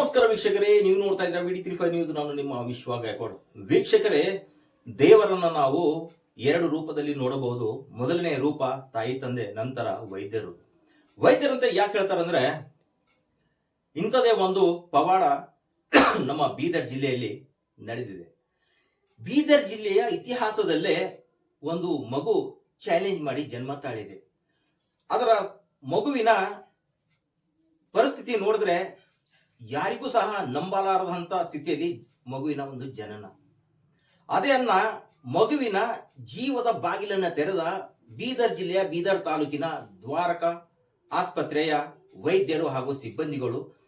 ನಮಸ್ಕಾರ ವೀಕ್ಷಕರೇ, ನೀವು ನೋಡ್ತಾ ಇದ್ದೀರಾ ವಿಡಿ ತ್ರೀ ಫೈವ್ ನ್ಯೂಸ್ ನಾನು ನಿಮ್ಮ ವಿಶ್ವ ಗಾಯಕವಾಡ್ ವೀಕ್ಷಕರೇ, ದೇವರನ್ನ ನಾವು ಎರಡು ರೂಪದಲ್ಲಿ ನೋಡಬಹುದು. ಮೊದಲನೇ ರೂಪ ತಾಯಿ, ತಂದೆ, ನಂತರ ವೈದ್ಯರು. ವೈದ್ಯರಂತೆ ಯಾಕೆ ಹೇಳ್ತಾರಂದ್ರೆ ಇಂಥದೇ ಒಂದು ಪವಾಡ ನಮ್ಮ ಬೀದರ್ ಜಿಲ್ಲೆಯಲ್ಲಿ ನಡೆದಿದೆ. ಬೀದರ್ ಜಿಲ್ಲೆಯ ಇತಿಹಾಸದಲ್ಲೇ ಒಂದು ಮಗು ಚಾಲೆಂಜ್ ಮಾಡಿ ಜನ್ಮ ತಾಳಿದೆ. ಅದರ ಮಗುವಿನ ಪರಿಸ್ಥಿತಿ ನೋಡಿದ್ರೆ ಯಾರಿಗೂ ಸಹ ನಂಬಲಾರದಂತ ಸ್ಥಿತಿಯಲ್ಲಿ ಮಗುವಿನ ಒಂದು ಜನನ. ಅದೇ ಅನ್ನ ಮಗುವಿನ ಜೀವದ ಬಾಗಿಲನ್ನು ತೆರೆದ ಬೀದರ್ ಜಿಲ್ಲೆಯ ಬೀದರ್ ತಾಲೂಕಿನ ದ್ವಾರಕ, ಆಸ್ಪತ್ರೆಯ ವೈದ್ಯರು ಹಾಗೂ ಸಿಬ್ಬಂದಿಗಳು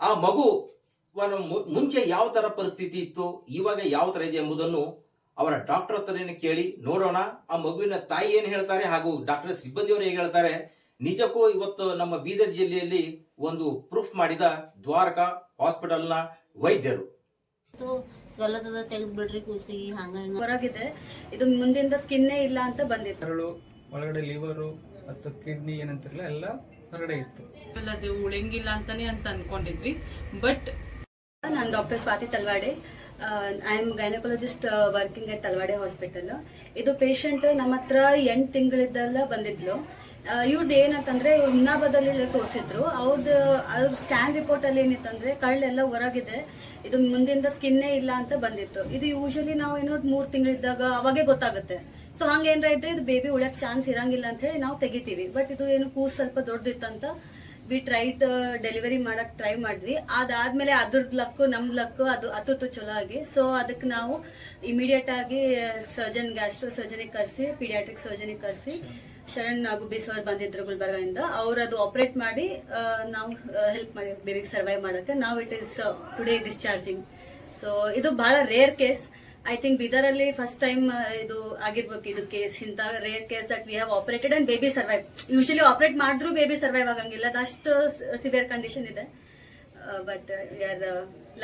ಆ ಮಗುವನ ಮು- ಮುಂಚೆ ಯಾವ ತರ ಪರಿಸ್ಥಿತಿ ಇತ್ತು, ಇವಾಗ ಯಾವ ತರ ಇದೆ ಎಂಬುದನ್ನು ಅವರ ಡಾಕ್ಟರ್ ಹತ್ರನೇ ಕೇಳಿ ನೋಡೋಣ. ಆ ಮಗುವಿನ ತಾಯಿ ಏನು ಹೇಳ್ತಾರೆ ಹಾಗೂ ಡಾಕ್ಟರ್ ಸಿಬ್ಬಂದಿಯವರು ಹೇಗೆ ಹೇಳ್ತಾರೆ ನಿಜಕ್ಕೂ ಇವತ್ತು ನಮ್ಮ ಬೀದರ್ ಜಿಲ್ಲೆಯಲ್ಲಿ ಒಂದು ಪ್ರೂಫ್ ಮಾಡಿದ ದ್ವಾರಕ ಹಾಸ್ಪಿಟಲ್ನ ವೈದ್ಯರು. ಸ್ವಲತದ ತೆಗೆದು ಬಿಡ್ರಿ ಕೂಸಿಗೆ ಹಂಗ ಹಿಂಗ. ಹೊರಗಿದೆ. ಇದು ಮುಂದಿಂದ ಸ್ಕಿನ್ನೇ ಇಲ್ಲ ಅಂತ ಬಂದಿತ್ತು. ಕರಳು ಒಳಗಡೆ ಲಿವರು ಮತ್ತು ಕಿಡ್ನಿ ಏನಂತಿರಲ್ಲ ಎಲ್ಲ ಹೊರಗಡೆ ಇತ್ತು. ಅದು ಉಳಿಯಂಗಿಲ್ಲ ಅಂತಾನೆ ಅಂತ ಅನ್ಕೊಂಡಿದ್ವಿ. ಬಟ್ ನಾನು doctor Swathi Talwade. I am gynaecologist working at Talwade hospital ಇದು ಪೇಷಂಟ್ ನಮ್ಮ ಹತ್ರ ಎಂಟು ತಿಂಗಳಿದ್ದೆಲ್ಲ ಬಂದಿದ್ಲು. ಇವ್ರದ್ದು ಏನಂತಂದ್ರೆ ಉನ್ನಾಬದಲ್ಲಿ ತೋರಿಸಿದ್ರು. ಅವ್ರದ್ದು ಅವ್ರ ಸ್ಕ್ಯಾನ್ ರಿಪೋರ್ಟ್ ಅಲ್ಲಿ ಏನಿತ್ತಂದ್ರೆ ಕಳ್ಳೆಲ್ಲ ಹೊರಗಿದೆ. ಇದು ಮುಂದಿಂದ ಸ್ಕಿನ್ನೇ ಇಲ್ಲ ಅಂತ ಬಂದಿತ್ತು. ಇದು ಯೂಶಲಿ ನಾವು ಏನೋ ಮೂರ್ ತಿಂಗಳಿದ್ದಾಗ ಅವಾಗೆ ಗೊತ್ತಾಗುತ್ತೆ. ಸೊ ಹಂಗೇನ್ರ ಇದ್ರೆ ಇದು ಬೇಬಿ ಉಳಕ್ ಚಾನ್ಸ್ ಇರಂಗಿಲ್ಲ ಅಂತ ಹೇಳಿ ನಾವು ತೆಗಿತೀವಿ. ಬಟ್ ಇದು ಏನು ಕೂಸ್ ಸ್ವಲ್ಪ ದೊಡ್ಡದಿತ್ತಂತ ವಿ ಟ್ರೈಟ್ ಡೆಲಿವರಿ ಮಾಡಕ್ ಟ್ರೈ ಮಾಡಿದ್ವಿ. ಅದಾದ್ಮೇಲೆ ಅದ್ರದ್ ಲಕ್ಕು ನಮ್ ಲಕ್ಕು ಅದು ಹತ್ತುತ್ತು ಚಲೋ ಆಗಿ. ಸೊ ಅದಕ್ಕೆ ನಾವು ಇಮಿಡಿಯೇಟ್ ಆಗಿ ಸರ್ಜನ್ ಗ್ಯಾಸ್ಟ್ರೋ ಸರ್ಜನಿಗೆ ಕರೆಸಿ ಪೀಡಿಯಾಟ್ರಿಕ್ ಸರ್ಜನಿಗೆ ಕರೆಸಿ ಶರಣ್ ಗುಬ್ಬಿ ಸರ್ ಬಂದಿದ್ರು ಗುಲ್ಬರ್ಗದಿಂದ ಅವ್ರು ಅದು ಆಪರೇಟ್ ಮಾಡಿ ನಾವು ಹೆಲ್ಪ್ ಮಾಡಿ ಬೇಬಿ ಸರ್ವೈವ್ ಮಾಡೋಕೆ ನಾವು it is today discharging so ಇದು ಬಹಳ ರೇರ್ ಕೇಸ್ ಐ ಥಿಂಕ್ ಬೀದರಲ್ಲಿ ಫಸ್ಟ್ ಟೈಮ್ ಇದು ಆಗಿರ್ಬೇಕು ಇದು ಕೇಸ್ ಇಂಥ rare case that we have operated and baby survive usually operate ಮಾಡಿದ್ರು ಬೇಬಿ ಸರ್ವೈವ್ ಆಗಂಗಿಲ್ಲ. ಅದಷ್ಟು ಸಿವಿಯರ್ ಕಂಡೀಷನ್ ಇದೆ. But we are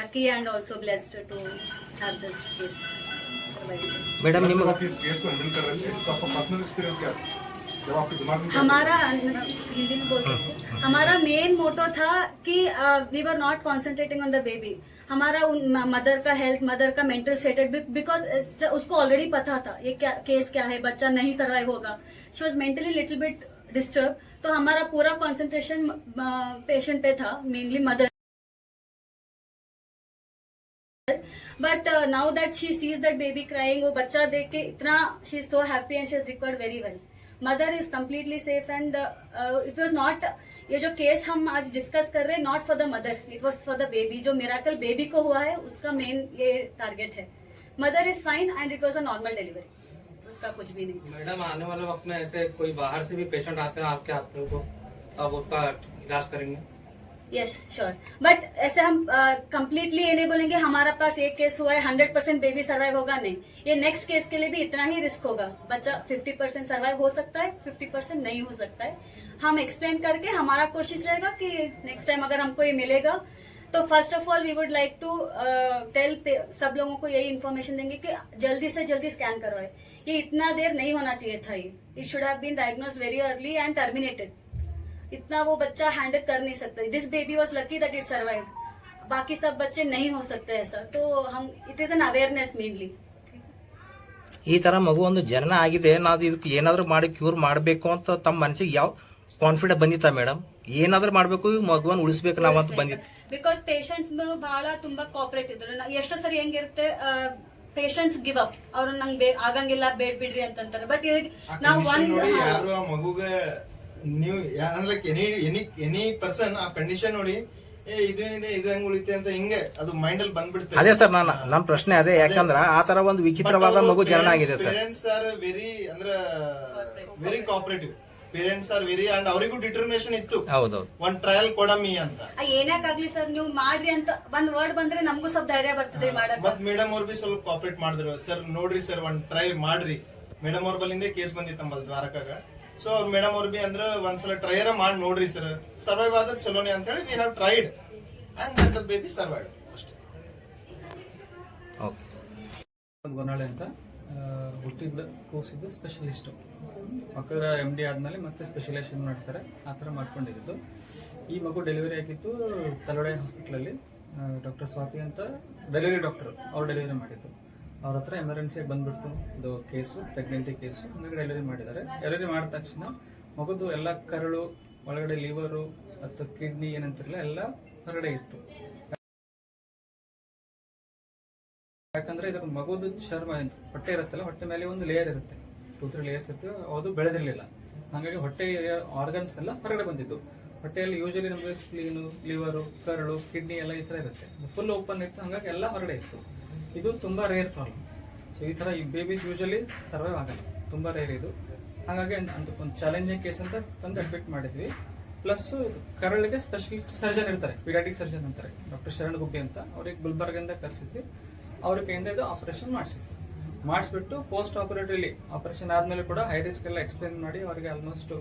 lucky and also blessed to have this case madam ನಿಮ್ಮ हमारा हिंदी में बोल सकते। हमारा मेन मोटो था कि we were not concentrating on the baby हमारा उन मदर का हेल्थ मदर का मेंटल स्टेटस बिकॉज़ उसको ऑलरेडी पता था ये क्या केस क्या है बच्चा नहीं सर्वाइव होगा। She was mentally little bit disturb तो हमारा पूरा कॉन्सेंट्रेशन पेशेंट पे था mainly mother but now that she sees that baby crying वो बच्चा देख के इतना she is so happy and she is record very well mother is completely safe and it was not ये जो केस हम आज डिस्कस कर रहे हैं not for the mother it was for the baby जो मेराकल बेबी को हुआ है, उसका मेन ये टारगेट है। Mother is fine and it was a normal delivery उसका कुछ भी नहीं। मैडम, आने वाले वक्त में ऐसे कोई बाहर से भी पेशेंट आते हैं आपके हाथ को अब उसका इलाज करेंगे? यस श्योर बट ऐसे हम कंप्लीटली ये नहीं बोलेंगे हमारा पास एक केस हुआ है हंड्रेड परसेंट बेबी सर्वाइव होगा नहीं। ये नेक्स्ट केस के लिए भी इतना ही रिस्क होगा। बच्चा फिफ्टी परसेंट सर्वाइव हो सकता है फिफ्टी परसेंट नहीं हो सकता है। हम एक्सप्लेन करके हमारा कोशिश रहेगा कि नेक्स्ट टाइम अगर हमको ये मिलेगा तो first of all we would like to tell सब लोगों को यही इन्फॉर्मेशन देंगे कि जल्दी से जल्दी स्कैन करवाए। ये इतना देर नहीं होना चाहिए था ये। It should have been diagnose very early and terminated इतना वो बच्चा हैंडल कर नहीं सकता this baby was lucky that it survive बाकी सब बच्चे नहीं हो सकते ऐसा तो हम it is an awareness mainly ಈ ತರ ಮಗು ಒಂದು ಜನನ ಆಗಿದೆ ನಾವು ಇದಕ್ಕೆ ಏನಾದ್ರೂ ಮಾಡಿ ಕ್ಯೂರ್ ಮಾಡಬೇಕು ಅಂತ ತಮ್ಮ ಮನಸ್ಸಿಗೆ ಯಾವ ಕಾನ್ಫಿಡೆಂಟ್ ಬಂದಿತ್ತ ಮೇಡಮ್ ಏನಾದ್ರೂ ಮಾಡಬೇಕು ಮಗುವನ್ನ ಉಳಿಸ್ಬೇಕು ನಾವು ಅಂತ ಬಂದಿತ್ತು ಬಿಕಾಸ್ ಪೇಷಂಟ್ಸ್ ಬಹಳ ತುಂಬಾ ಕೋಪರೇಟ್ ಇದ್ರು ನ- ಎಷ್ಟೋ ಸರಿ ಹೆಂಗಿರುತ್ತೆ ಪೇಷಂಟ್ಸ್ ಗಿವ್ ಅಪ್ ಅವ್ರು ನಂಗೆ ಬೇ ಆಗಂಗಿಲ್ಲ ಬೇಡ್ ಬಿಡ್ರಿ ಅಂತಂತಾರೆ ಬಟ್ ಆ ನಾವು condition ನೋಡಿ ಒಂದ್ ಯಾರು ಆ ಮಗುಗ ನೀವು like any any any person ಆ ಕಂಡೀಷನ್ ನೋಡಿ ಏ ಇದೇನಿದೆ ಇದು ಹೆಂಗ್ ಉಳಿತೆ ಅಂತ ಹಿಂಗೆ ಅದು ಮೈಂಡ್ ಅಲ್ಲಿ ಬಂದ್ಬಿಡುತ್ತೆ ಅದೇ ಸರ್ ನಾನು ನಮ್ ಪ್ರಶ್ನೆ ಅದೇ ಯಾಕಂದ್ರ ಆ ತರ ಒಂದು ವಿಚಿತ್ರವಾದ ಮಗು ಜನನ ಆಗಿದೆ ಸರ್. ಪೇರೆಂಟ್ಸ್ ಆರ್ ವೆರಿ ಅಂದ್ರ very cooperative parents are very and ಅವರಿಗೂ ಡಿಟರ್ಮಿನೇಷನ್ ಇತ್ತು. ಹೌದು ಒಂದ್ ಟ್ರಯಲ್ ಕೊಡಮಿ ಅಂತ. ಏನಾಗ್ಲಿ ಸರ್ ನೀವು ಮಾಡ್ರಿ ಅಂತ ಒಂದ್ ವರ್ಡ್ ಬಂದ್ರೆ ನಮಗೂ ಸ್ವಲ್ಪ ಧೈರ್ಯ ಬರ್ತದೆ ಮಾಡಕ್ ಮತ್ ಮೇಡಮ್ ಅವ್ರು ಬಿ ಸ್ವಲ್ಪ ಕೋಆಪರೇಟ್ ಮಾಡಿದ್ರು. ಸರ್ ನೋಡ್ರಿ ಸರ್ ಒಂದ್ ಟ್ರೈ ಮಾಡ್ರಿ. ಮೇಡಮ್ ಅವ್ರ ಬಲ್ಲಿಂದ ಕೇಸ್ ಬಂದಿತ್ತು ನಮ್ಮಲ್ಲಿ ದ್ವಾರಕಾಗ ಸೊ ಅವ್ರ ಮೇಡಮ್ ಅವ್ರು ಬಿ ಅಂದ್ರ ಒಂದ್ಸಲ ಟ್ರೈಯರ ಮಾಡಿ ನೋಡ್ರಿ ಸರ್ ಸರ್ವೈವ್ ಆದ್ರೆ ಚಲೋನೆ ಅಂತ ಹೇಳಿ we have tried and the baby survive ಅಷ್ಟೇ. ಓಕೆ ಗೊನಾಳೆ ಅಂತ ಹುಟ್ಟಿದ್ದ ಕೂಸಿದ್ದು ಸ್ಪೆಷಲಿಸ್ಟು ಮಕ್ಕಳ ಎಂ ಡಿ ಆದಮೇಲೆ ಮತ್ತೆ ಸ್ಪೆಷಲೈಸೇಷನ್ ಮಾಡ್ತಾರೆ. ಆ ಥರ ಮಾಡ್ಕೊಂಡಿದ್ದು. ಈ ಮಗು ಡೆಲಿವರಿ ಆಗಿತ್ತು ತಲೋಡೆ ಹಾಸ್ಪಿಟ್ಲಲ್ಲಿ ಡಾಕ್ಟರ್ ಸ್ವಾತಿ ಅಂತ ಡೆಲಿವರಿ ಡಾಕ್ಟರ್ ಅವ್ರು ಡೆಲಿವರಿ ಮಾಡಿದ್ದು. ಅವ್ರ ಹತ್ರ ಎಮರ್ಜೆನ್ಸಿಯಾಗಿ ಬಂದ್ಬಿಡ್ತು. ಇದು ಕೇಸು ಪ್ರೆಗ್ನೆಂಟಿ ಕೇಸು ಹಂಗಾಗಿ ಡೆಲಿವರಿ ಮಾಡಿದ್ದಾರೆ. ಡೆಲಿವರಿ ಮಾಡಿದ ತಕ್ಷಣ ಮಗುದು ಎಲ್ಲ ಕರಳು, ಒಳಗಡೆ ಲಿವರು ಮತ್ತು ಕಿಡ್ನಿ ಏನಂತಿರಲಿಲ್ಲ ಎಲ್ಲ ಹೊರಗಡೆ ಇತ್ತು. ಯಾಕಂದ್ರೆ ಇದ್ರ ಮಗುದು ಚರ್ಮ ಹೊಟ್ಟೆ ಇರುತ್ತಲ್ಲ, ಹೊಟ್ಟೆ ಮೇಲೆ ಒಂದು ಲೇಯರ್ ಇರುತ್ತೆ. ಟೂ ತ್ರೀ ಲೇಯರ್ಸ್ ಇತ್ತು, ಅದು ಬೆಳೆದಿರಲಿಲ್ಲ. ಹಾಗಾಗಿ ಹೊಟ್ಟೆ ಆರ್ಗನ್ಸ್ ಎಲ್ಲ ಹೊರಗಡೆ ಬಂದಿದ್ದು. ಹೊಟ್ಟೆಯಲ್ಲಿ ಯೂಶಲಿ ನಮಗೆ ಸ್ಪ್ಲೀನು ಲಿವರು ಕರಳು ಕಿಡ್ನಿ ಎಲ್ಲ ಈ ಥರ ಇರುತ್ತೆ. ಫುಲ್ ಓಪನ್ ಇತ್ತು, ಹಾಗಾಗಿ ಎಲ್ಲ ಹೊರಗಡೆ ಇತ್ತು. ಇದು ತುಂಬ ರೇರ್ ಪ್ರಾಬ್ಲಮ್ ಸೊ ಈ ಥರ ಈ ಬೇಬೀಸ್ ಯೂಶಲಿ ಸರ್ವೈವ್ ಆಗಲ್ಲ. ತುಂಬ ರೇರ್ ಇದು. ಹಾಗಾಗಿ ಅಂತ ಒಂದು ಚಾಲೆಂಜಿಂಗ್ ಕೇಸ್ ಅಂತ ತಂದು ಅಡ್ಮಿಟ್ ಮಾಡಿದ್ವಿ. ಪ್ಲಸ್ ಕರಳಿಗೆ ಸ್ಪೆಷಲಿಸ್ಟ್ ಸರ್ಜನ್ ಇರ್ತಾರೆ. ಪಿಡಾಟಿಕ್ ಸರ್ಜನ್ ಅಂತಾರೆ. ಡಾಕ್ಟರ್ ಶರಣ್ ಗುಬ್ಬಿ ಅಂತ ಅವ್ರಿಗೆ ಗುಲ್ಬರ್ಗಿಂದ ಕರೆಸಿದ್ವಿ. ಅವ್ರ ಕೈಯಿಂದ ಇದು ಆಪರೇಷನ್ ಮಾಡಿಸಿದ್ವಿ. ಮಾಡಿಸ್ಬಿಟ್ಟು ಪೋಸ್ಟ್ ಆಪರೇಟಿವ್ಲಿ ಆಪರೇಷನ್ ಆದ್ಮೇಲೆ ಕೂಡ ಹೈ ರಿಸ್ಕ್ ಎಲ್ಲ ಎಕ್ಸ್ಪ್ಲೈನ್ ಮಾಡಿ ಅವರಿಗೆ ಆಲ್ಮೋಸ್ಟ್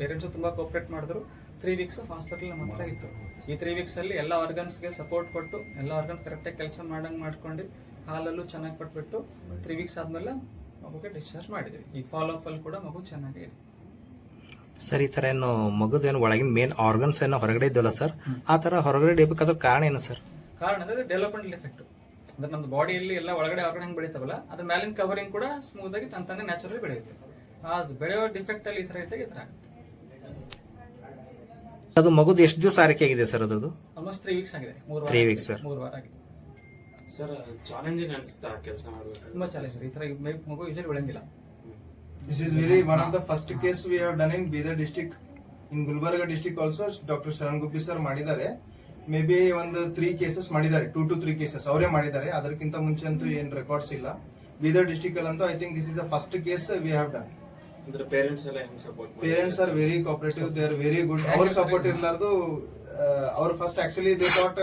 ಪೇರೆಂಟ್ಸ್ ತುಂಬಾ ಕೋಪ್ರೇಟ್ ಮಾಡಿದ್ರು. ತ್ರೀ ವೀಕ್ಸ್ ಹಾಸ್ಪಿಟಲ್ ನಮ್ಮ ಹತ್ರ ಇತ್ತು. ಈ ತ್ರೀ ವೀಕ್ಸ್ ಅಲ್ಲಿ ಎಲ್ಲ ಆರ್ಗನ್ಸ್ಗೆ ಸಪೋರ್ಟ್ ಕೊಟ್ಟು ಎಲ್ಲ ಆರ್ಗನ್ಸ್ ಕರೆಕ್ಟಾಗಿ ಕೆಲಸ ಮಾಡಂಗ್ ಮಾಡ್ಕೊಂಡು ಹಾಲಲ್ಲೂ ಚೆನ್ನಾಗಿ ಕೊಟ್ಬಿಟ್ಟು ತ್ರೀ ವೀಕ್ಸ್ ಆದ್ಮೇಲೆ ಮಗುಗೆ ಡಿಸ್ಚಾರ್ಜ್ ಮಾಡಿದ್ವಿ. ಈಗ ಫಾಲೋ ಅಪ್ ಅಲ್ಲಿ ಕೂಡ ಮಗು ಚೆನ್ನಾಗಿದೆ ಸರ್ ಈ ತರ ಏನು ಮಗುದೇನು ಒಳಗಿನ ಮೇನ್ ಆರ್ಗನ್ಸ್ ಏನೋ ಹೊರಗಡೆ ಇದ್ದಲ್ಲ ಸರ್? ಆ ಥರ ಹೊರಗಡೆ ಇಡಬೇಕಾದ್ರೆ ಕಾರಣ ಏನು ಸರ್? ಕಾರಣ ಅಂದ್ರೆ ಡೆವಲಪ್ಮೆಂಟ್ ಎಫೆಕ್ಟ್ ಅಂದ್ರೆ ನಮ್ಮ ಬಾಡಿಯಲ್ಲಿ ಎಲ್ಲ ಒಳಗಡೆ ಆರ್ಗನ್ ಹೆಂಗೆ ಬೆಳಿತಾವಲ್ಲ ಅದ್ರ ಮೇಲಿನ ಕವರಿಂಗ್ ಕೂಡ ಸ್ಮೂತ್ ಆಗಿ ತಂತಾನೆ ತಾನೇ ನ್ಯಾಚುರಲಿ ಬೆಳೆಯುತ್ತೆ. ಅದು ಬೆಳೆಯೋ ಡಿಫೆಕ್ಟ್ ಅಲ್ಲಿ ಈ ಥರ ಇದ್ದಾಗ ಈ ತರ ಆಗುತ್ತೆ. ಅದು ಮಗುದು ಎಷ್ಟು ದಿವಸ ಆರೈಕೆ ಆಗಿದೆ ಸರ್ ಅದು ಆಲ್ಮೋಸ್ಟ್ ತ್ರೀ ವೀಕ್ಸ್ ಆಗಿದೆ. ಮೂರು ತ್ರೀ ವೀಕ್ಸ್ ಸರ್ ಮೂರು ವಾರ ಆಗಿದೆ. ಸರ್ ಚಾಲೆಂಜಿಂಗ್ ಅನಿಸ್ತಾ ಕೆಲಸ ಮಾಡಬೇಕು ತುಂಬಾ ಚಾಲೆಂಜ್ ಈ ತರ ಮಗು usually ಬೆಳಂಗಿಲ್ಲ this is very one of the first case we have done in Bidar district in Gulbarga district also doctor Sharan Guppy sir ಮಾಡಿದ್ದಾರೆ. ಮೇ ಬಿ ಒಂದು ತ್ರೀ ಕೇಸಸ್ ಮಾಡಿದ್ದಾರೆ. ಟೂ ಟು ತ್ರೀ ಕೇಸಸ್ ಅವರೇ ಮಾಡಿದ್ದಾರೆ. ಅದಕ್ಕಿಂತ ಮುಂಚೆ ಅಂತೂ ಏನು records ಇಲ್ಲ. ಬೀದರ್ ಡಿಸ್ಟಿಕ್ ಅಲ್ಲಂತೂ I think this is the first case we have done ಅಂದ್ರೆ ಪೇರೆಂಟ್ಸ್ ಎಲ್ಲ ಹೆಂಗ್ support parents are very cooperative they are very good ಅವ್ರ ಸಪೋರ್ಟ್ ಇರ್ಲಾರ್ದು ಅವ್ರು ಫಸ್ಟ್ ಆಕ್ಚುಲಿ ದೇ ಥಾಟ್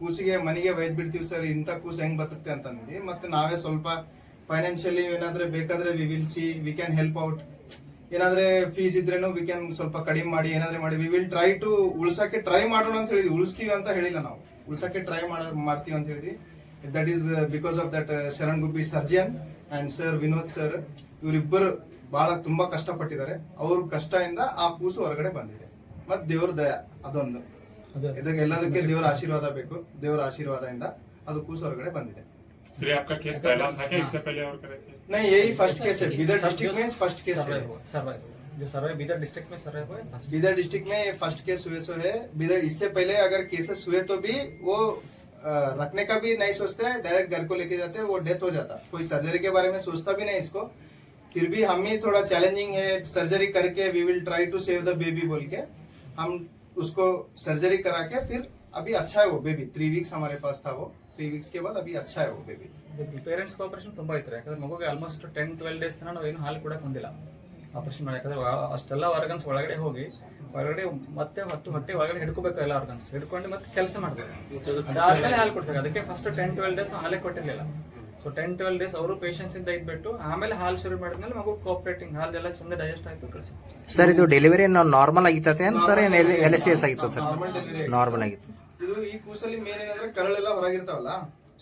ಕೂಸಿಗೆ ಮನೆಗೆ ವೈದ್ ಬಿಡ್ತೀವಿ ಸರ್ ಇಂಥ ಕೂಸ್ ಹೆಂಗ್ ಬರುತ್ತೆ ಅಂತ ಅಂದ್ವಿ. ಮತ್ತೆ ನಾವೇ ಸ್ವಲ್ಪ ಫೈನಾನ್ಷಿಯಲಿ ಏನಾದ್ರೆ ಬೇಕಾದ್ರೆ we will see we can help out ಏನಾದ್ರೆ ಫೀಸ್ ಇದ್ರೇನು ವಿ ಕ್ಯಾನ್ ಸ್ವಲ್ಪ ಕಡಿಮೆ ಮಾಡಿ ಏನಾದ್ರೆ ಮಾಡಿ ವಿ ವಿಲ್ ಟ್ರೈ ಟು ಉಳ್ಸಕ್ಕೆ ಟ್ರೈ ಮಾಡೋಣ ಅಂತ ಹೇಳಿದ್ವಿ. ಉಳಿಸ್ತೀವಿ ಅಂತ ಹೇಳಿಲ್ಲ ನಾವು. ಉಳ್ಸಕ್ಕೆ ಟ್ರೈ ಮಾಡ್ತೀವಿ ಅಂತ ಹೇಳಿದ್ವಿ. That is because of that Sharan Gubbi surgeon and sir Vinod sir ಇವರಿಬ್ಬರು ಬಹಳ ತುಂಬಾ ಕಷ್ಟಪಟ್ಟಿದ್ದಾರೆ ಅವ್ರ ಕಷ್ಟದಿಂದ ಆ ಕೂಸು ಹೊರಗಡೆ ಬಂದಿದೆ ಮತ್ ದೇವ್ರ ದಯ ಅದೊಂದು ಇದಕ್ಕೆ ಎಲ್ಲದಕ್ಕೆ ದೇವರ ಆಶೀರ್ವಾದ ಬೇಕು ದೇವರ ಆಶೀರ್ವಾದದಿಂದ ಅದು ಕೂಸು ಹೊರಗಡೆ ಬಂದಿದೆ सर ये आपका केस पहला था क्या इससे पहले और करे थे नहीं यही फर्स्ट केस है बिदर डिस्ट्रिक्ट में फर्स्ट केस है सर्वाइव हुआ सर्वाइव जो सर्वाइव बीदर डिस्ट्रिक्ट में सर्वाइव हुआ है first. बिदर डिस्ट्रिक्ट में फर्स्ट केस हुए सो है बिदर इससे पहले अगर केसेस हुए तो भी वो अ, रखने का भी नहीं सोचते हैं डायरेक्ट घर को लेके जाते हैं वो डेथ हो जाता कोई सर्जरी के बारे में सोचता भी नहीं इसको फिर भी हम ही थोड़ा चैलेंजिंग है सर्जरी करके we will try to save the baby बोल के हम उसको सर्जरी करा के फिर अभी अच्छा है वो बेबी थ्री वीक्स हमारे पास था वो थ्री वीक्स के बाद अभी अच्छा है वो बेबी ಪೇರೆಂಟ್ಸ್ ಕೋಪರೇಷನ್ ತುಂಬಾ ಇತ್ತು ಯಾಕಂದ್ರೆ ಮಗುಗೆ ಆಲ್ಮೋಸ್ಟ್ ಟೆನ್ ಟ್ವೆಲ್ ಡೇಸ್ ತನಕ ನಾವು ಏನು ಹಾಲು ಕೂಡ ಬಂದಿಲ್ಲ ಆಪರೇಷನ್ ಮಾಡಿ ಯಾಕಂದ್ರೆ ಆ- ಅಷ್ಟೆಲ್ಲ ಆರ್ಗನ್ಸ್ ಒಳಗಡೆ ಹೋಗಿ ಒಳಗಡೆ ಮತ್ತೆ ಹೊಟ್ಟು ಹೊಟ್ಟೆ ಒಳಗಡೆ ಹಿಡ್ಕೋಬೇಕು ಎಲ್ಲ ಆರ್ಗನ್ಸ್ ಹಿಡ್ಕೊಂಡು ಮತ್ತೆ ಕೆಲಸ ಮಾಡ್ಬೇಕು ಅದಾದ್ಮೇಲೆ ಹಾಲು ಕೊಡ್ಬೇಕು ಅದಕ್ಕೆ first ten twelve days ಹಾಲೇ ಕೊಟ್ಟಿರ್ಲಿಲ್ಲ so ten twelve days ಅವರು ಪೇಷನ್ಸ್ ಇಂದ ಇದ್ಬಿಟ್ಟು ಆಮೇಲೆ ಹಾಲು ಶುರು ಮಾಡಿದ್ಮೇಲೆ ಮಗು ಕೋಪರೇಟಿಂಗ್ ಎಲ್ಲ ಚಂದ ಡೈಜೆಸ್ಟ್ ಆಯ್ತು ಕಳಿಸಿ. ಸರ್ ಇದು ಡೆಲಿವರಿ ನಾರ್ಮಲ್ ಆಗಿತ್ತೆ ಏನು? ಸರ್ ಏನು ಎಲ್ ಎಸ್ ಸಿ ಎಸ್ ಆಗಿತ್ತು ಸರ್ ನಾರ್ಮಲ್ ಡೆಲಿವರಿ ನಾರ್ಮಲ್ ಆಗಿತ್ತು. ಇದು ಈ ಕೂಸಲ್ಲಿ ಮೇನ್ ಏನಂದ್ರೆ ಕರಳೆಲ್ಲ ಹೊರಗಿರ್ತಾವಲ್ಲ?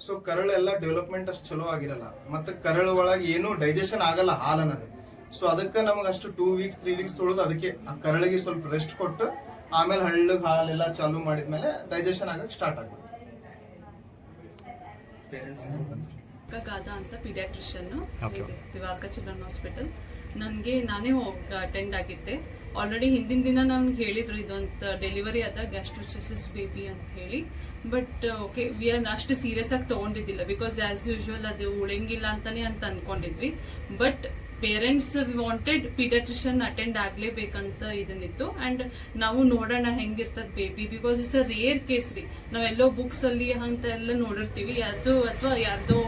ಸೊ ಕರಳೆಲ್ಲ ಡೆವಲಪ್ಮೆಂಟ್ ಅಷ್ಟು ಚಲೋ ಆಗಿರಲ್ಲ. ಮತ್ತೆ ಕರಳು ಒಳಗೆ ಏನು ಡೈಜೆಷನ್ ಆಗಲ್ಲ ಹಾಲ್ ಅನ್ನೋದು ಸೊ ಅದಕ್ಕೆ ನಮಗೆ ಅಷ್ಟು ಟೂ ವೀಕ್ಸ್ ತ್ರೀ ವೀಕ್ಸ್ ತೊಳೆದು ಅದಕ್ಕೆ ಆ ಕರಳಿಗೆ ಸ್ವಲ್ಪ ರೆಸ್ಟ್ ಕೊಟ್ಟು ಆಮೇಲೆ ಹಳ್ಳಗೆ ಹಾಲೆಲ್ಲ ಚಾಲು ಮಾಡಿದ್ಮೇಲೆ ಡೈಜೆಷನ್ ಆಗಕ್ಕೆ ಸ್ಟಾರ್ಟ್ ಆಗುತ್ತೆ ಗಾದಾ ಅಂತ ಪಿಡಿಯಾಟ್ರಿಷಿಯನ್ Okay. ದಿವಾರ್ಕ ಚಿಲ್ಡ್ರನ್ ಹಾಸ್ಪಿಟಲ್. ನನಗೆ ನಾನೇ ಹೋಗಿ ಅಟೆಂಡ್ ಆಗಿದ್ದೆ. ಆಲ್ರೆಡಿ ಹಿಂದಿನ ದಿನ ನಮ್ಗೆ ಹೇಳಿದ್ರು ಇದೊಂದು ಡೆಲಿವರಿ ಆದ ಗ್ಯಾಸ್ಟ್ರೋಚಿಸಿಸ್ ಬೇಬಿ ಅಂತ ಹೇಳಿ. ಬಟ್ ಓಕೆ ವಿ ಆರ್ ಅಷ್ಟು ಸೀರಿಯಸ್ ಆಗಿ ತಗೊಂಡಿದ್ದಿಲ್ಲ. ಬಿಕಾಸ್ ಆಸ್ ಯೂಶುವಲ್ ಅದು ಉಳಂಗಿಲ್ಲ ಅಂತಾನೆ ಅಂತ ಅನ್ಕೊಂಡಿದ್ವಿ. But parents we wanted paediatrician attend ಆಗ್ಲೇಬೇಕಂತ ಇದನ್ನಿತ್ತು. ಅಂಡ್ ನಾವು ನೋಡೋಣ ಹೆಂಗಿರ್ತದ baby because it's a rare case ರೀ. ನಾವೆಲ್ಲೋ ಬುಕ್ಸ್ ಅಲ್ಲಿ ಅಂತ ಎಲ್ಲ ನೋಡಿರ್ತೀವಿ. ಅದು ಅಥವಾ ಯಾರ್ದೋ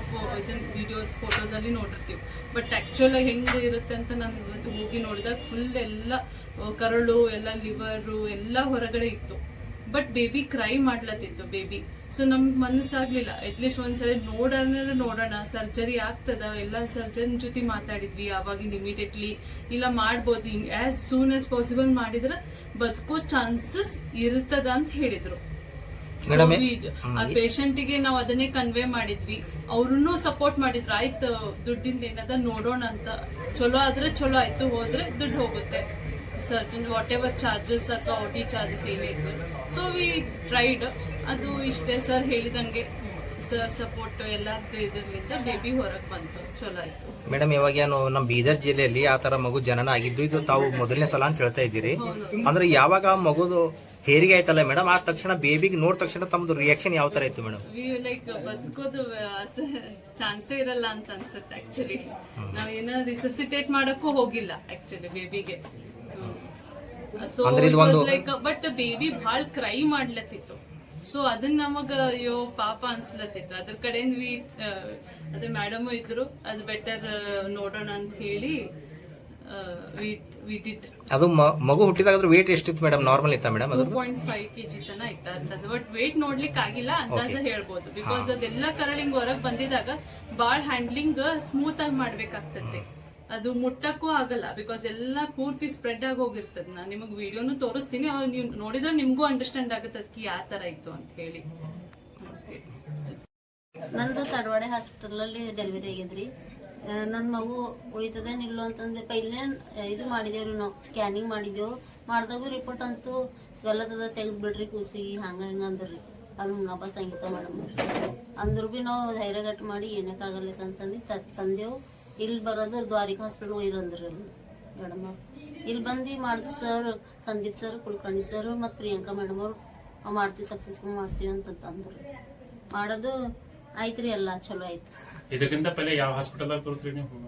ಇದನ್ನ ವಿಡಿಯೋಸ್ ಫೋಟೋಸ್ ಅಲ್ಲಿ ನೋಡಿರ್ತೀವಿ. ಬಟ್ ಆಕ್ಚುಲ್ ಆಗಿ ಹೆಂಗ್ ಇರುತ್ತೆ ಅಂತ ನಾನು ಇವತ್ತು ಹೋಗಿ ನೋಡಿದಾಗ ಫುಲ್ ಎಲ್ಲ, ಕರಳು, ಎಲ್ಲ ಲಿವರು ಎಲ್ಲ ಹೊರಗಡೆ ಇತ್ತು. ಬಟ್ ಬೇಬಿ ಕ್ರೈ ಮಾಡ್ಲತ್ತಿತ್ತು ಬೇಬಿ ಸೊ ನಮ್ಗೆ ಮನಸ್ಸಾಗ್ಲಿಲ್ಲ ಅಟ್ಲೀಸ್ಟ್ ಒಂದ್ಸಲ ನೋಡೋಣ ನೋಡೋಣ. ಸರ್ಜರಿ ಆಗ್ತದ? ಎಲ್ಲ ಸರ್ಜನ್ ಜೊತೆ ಮಾತಾಡಿದ್ವಿ ಅವಾಗಿಂದ ಇಮಿಡಿಯೇಟ್ಲಿ ಇಲ್ಲ ಮಾಡ್ಬೋದು. ಆಸ್ ಸೂನ್ ಆಸ್ ಪಾಸಿಬಲ್ ಮಾಡಿದ್ರೆ ಬದುಕೋ ಚಾನ್ಸಸ್ ಇರ್ತದ ಅಂತ ಹೇಳಿದ್ರು. ಆ ಪೇಷಂಟಿಗೆ ನಾವು ಅದನ್ನೇ ಕನ್ವೆ ಮಾಡಿದ್ವಿ. ಅವ್ರನ್ನೂ ಸಪೋರ್ಟ್ ಮಾಡಿದ್ರು. ಆಯ್ತು ದುಡ್ಡಿಂದ ಏನದ ನೋಡೋಣ ಅಂತ. ಚಲೋ ಆದ್ರೆ ಚಲೋ ಆಯ್ತು ಹೋದ್ರೆ ದುಡ್ಡು ಹೋಗುತ್ತೆ. ಸರ್ಜನ್ ವಾಟ್ ಎವರ್ ಚಾರ್ಜಸ್ ಅಥವಾ ಔಟಿ ಚಾರ್ಜಸ್ ಏನೇ ಇತ್ತು ಸೊ ವಿ ಟ್ರೈಡ್ ಅದು ಇಷ್ಟೇ ಸರ್ ಹೇಳಿದಂಗೆ. ಸರ್ ಸಪೋರ್ಟ್ ಎಲ್ಲಾರ್ದು ಇದರಿಂದ ಬೇಬಿ ಹೊರಗೆ ಬಂತು. ಚಲೋ ಆಯ್ತು. ಮೇಡಮ್ ಇವಾಗ ಏನು ನಮ್ಮ ಬೀದರ್ ಜಿಲ್ಲೆಯಲ್ಲಿ ಆ ತರ ಮಗು ಜನನ ಆಗಿದ್ದು ಇದು ತಾವು ಮೊದಲನೇ ಸಲ ಅಂತ ಹೇಳ್ತಾ ಇದ್ದೀರಿ. ಅಂದ್ರೆ ಯಾವಾಗ ಆ ಮಗುದು ಹೇರಿಗೆ ಆಯ್ತಲ್ಲ ಮೇಡಮ್ ಆ ತಕ್ಷಣ ಬೇಬಿಗೆ ನೋಡ್ ತಕ್ಷಣ ತಮ್ದು ರಿಯಾಕ್ಷನ್ ಯಾವ ತರ ಇತ್ತು ಮೇಡಮ್ ಲೈಕ್ ಬದುಕೋದು ಚಾನ್ಸೇ ಇರಲ್ಲ ಅಂತ ಅನ್ಸುತ್ತೆ ಆಕ್ಚುಲಿ ನಾವೇನ ರಿಸಸಿಟೇಟ್ ಮಾಡಕ್ಕೂ ಹೋಗಿಲ್ಲ ಆಕ್ಚುಲಿ ಬೇಬಿಗೆ ಸೊ ಅಂದ್ರೆ ಇದು ಒಂದು- ಲೈಕ್ ಬಟ್ ಬೇಬಿ ಭಾಳ ಕ್ರೈ ಮಾಡ್ಲತ್ತಿತ್ತು. ಸೊ ಅದನ್ನ ನಮಗ ಅಯ್ಯೋ ಪಾಪ ಅನ್ಸ್ಲತ್ತಿತ್ತು. ಅದ್ರ ಕಡೆಯಿಂದ ವಿ ಅದ್ರ ಮೇಡಮ್ ಇದ್ರು ಅದು ಬೆಟರ್ ನೋಡೋಣ ಅಂತ ಹೇಳಿ ಅದು ಮಗು ಹುಟ್ಟಿದಾಗ ವೇಟ್ ಎಷ್ಟಿತ್ತು ಮೇಡಮ್ ನಾರ್ಮಲ್ ಇತ್ತು ಮೇಡಮ್ ಅದು? ಪಾಯಿಂಟ್ ಫೈವ್ ಕೆಜಿ ತನ ಇತ್ತು ಅಂದಾಜು ಬಟ್ ವೇಟ್ ನೋಡ್ಲಿಕ್ಕೆ ಆಗಿಲ್ಲ ಅಂದಾಜ ಹೇಳ್ಬೋದು. ಬಿಕಾಸ್ ಅದೆಲ್ಲ ಕರಳಿಂಗ್ ಹೊರಗೆ ಬಂದಿದಾಗ ಬಾಳ್ ಹ್ಯಾಂಡ್ಲಿಂಗ್ ಸ್ಮೂತ್ ಆಗಿ ಮಾಡ್ಬೇಕಾಗ್ತದೆ. ಅದು ಮುಟ್ಟಕ್ಕೂ ಆಗಲ್ಲ ಬಿಕಾಸ್ ಎಲ್ಲ ಪೂರ್ತಿ ಸ್ಪ್ರೆಡ್ ಆಗಿ ಹೋಗಿರ್ತದೆ ನಾನು ನಿಮಗೆ ವಿಡಿಯೋನು ತೋರಿಸ್ತೀನಿ, ಅವಾಗ ನೀವು ನೋಡಿದ್ರೆ ನಿಮಗೂ ಅಂಡರ್ಸ್ಟ್ಯಾಂಡ್ ಆಗುತ್ತೆ ಅದಕ್ಕೆ ಯಾವ ಥರ ಇತ್ತು ಅಂತ ಹೇಳಿ. ನಂದು ತಡವಾಡೆ ಹಾಸ್ಪಿಟಲಲ್ಲಿ ಡೆಲಿವರಿ ಆಗಿದ್ರಿ. ನನ್ನ ಮಗು ಉಳಿತದೇನಿಲ್ಲೋ ಅಂತಂದೆ ಪೈಲೆ ಇದು ಮಾಡಿದೇವ್ರಿ ನಾವು ಸ್ಕ್ಯಾನಿಂಗ್ ಮಾಡಿದೆವು ಮಾಡಿದಾಗೂ ರಿಪೋರ್ಟ್ ಅಂತೂ ಗಲ್ಲತದ ತೆಗೆದು ಬಿಡ್ರಿ ಕೂಸಿ, ಹಂಗ, ಹಿಂಗೆ ಅಂದ್ರಿ. ಅಲ್ಲಿ ನಬ್ಬ ಸಂಗೀತ ಮೇಡಮ್ ಅಂದ್ರು ಭೀ ನಾವು ಧೈರ್ಯಗಟ್ಟು ಮಾಡಿ ಏನಕ್ಕಾಗಲಿಕ್ಕಂತಂದು ತಂದೆವು. ಇಲ್ಲಿ ಬರೋದ್ರ ದ್ವಾರಿಕಾ ಹಾಸ್ಪಿಟಲ್ ಹೋಗಿರಂದ್ರಿ ಮೇಡಮ್ ಅವ್ರು. ಇಲ್ಲಿ ಬಂದು ಮಾಡಿದ್ರು sir Sandeep sir Kulkarni sir ಮತ್ತು ಪ್ರಿಯಾಂಕಾ ಮೇಡಮ್ ಅವ್ರು. ನಾವು ಮಾಡ್ತೀವಿ ಸಕ್ಸಸ್ಫುಲ್ ಮಾಡ್ತೀವಿ ಅಂತ ಅಂದ್ರು. ಮಾಡೋದು ಆಯ್ತ್ರಿ ಎಲ್ಲ ಚಲೋ ಆಯ್ತು. ಇದಕ್ಕಿಂತ ಪहिले ಯಾವ ಹಾಸ್ಪಿಟಲ್ ತೋರಿಸ್ರಿ ನೀವು?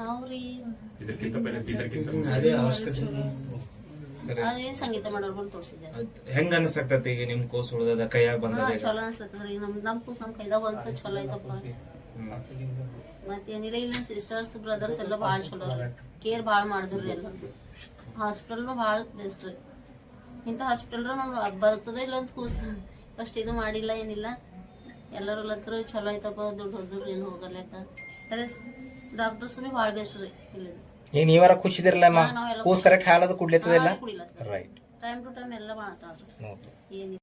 ನಾವು ರೀ ಇದಕ್ಕಿಂತ ಪहिले ಇದಕ್ಕಿಂತ ಅದೇ ಅದೇನ್ ಸಂಗೀತ ಮಾಡೋರ್ ಬಂದು ತೋರಿಸಿದ್ದೆ ಹೆಂಗ ಅನಿಸ್ತೈತಿ ಈಗ ನಿಮ್ಮ ಕೋಸ್ ಉಳ್ದದ ಕೈಯಾಗ ಬಂದ ಚಲೋ ಅನ್ಸತ್ತದ್ರಿ ನಮ್ಮ ನಮ್ ಕೂಸ್ ನಮ್ ಕೈದಾಗ ಬಂತ ಚಲೋ ಆಯ್ತಪ್ಪ. ಮತ್ತೇನಿಲ್ಲ ಇಲ್ಲಿ ಸಿಸ್ಟರ್ಸ್ ಬ್ರದರ್ಸ್ ಎಲ್ಲ ಭಾಳ ಚಲೋ ಕೇರ್ ಭಾಳ ಮಾಡಿದ್ರಿ ಎಲ್ಲ ಹಾಸ್ಪಿಟಲ್ನು ಭಾಳ ಬೆಸ್ಟ್ ರೀ. ಇಂಥ ಹಾಸ್ಪಿಟಲ್ ನಮ್ ಬರ್ತದೆ ಇಲ್ಲ ಅಂತ ಕೂಸ್ ಫಸ್ಟ್ ಇದು ಮಾಡಿಲ್ಲ ಏನಿಲ್ಲ. ಎಲ್ಲರೂ ಹತ್ರ ಚಲೋ ಐತಪ್ಪ ದುಡ್ಡು ಹೋದ್ರು ಏನು ಹೋಗಲ್ಯಾಕ ಖರೆ ಡಾಕ್ಟರ್ಸ್ನು ಭಾಳ ಬೆಸ್ಟ್ ರೀ ಇಲ್ಲಿ. ಏನ್ ನೀವಾರ ಖುಷಿದಿರಲ್ಲ ಕೂಸ್ ಕರೆಕ್ಟ್ ಹಾಲದು ಕುಡ್ಲಿತ್ತದಿಲ್ಲ? ರೈಟ್ ಟೈಮ್ ಟು ಟೈಮ್ ಎಲ್ಲ ಮಾಡ್ತಾವ್ರಿ. ಏನಿಲ್ಲ.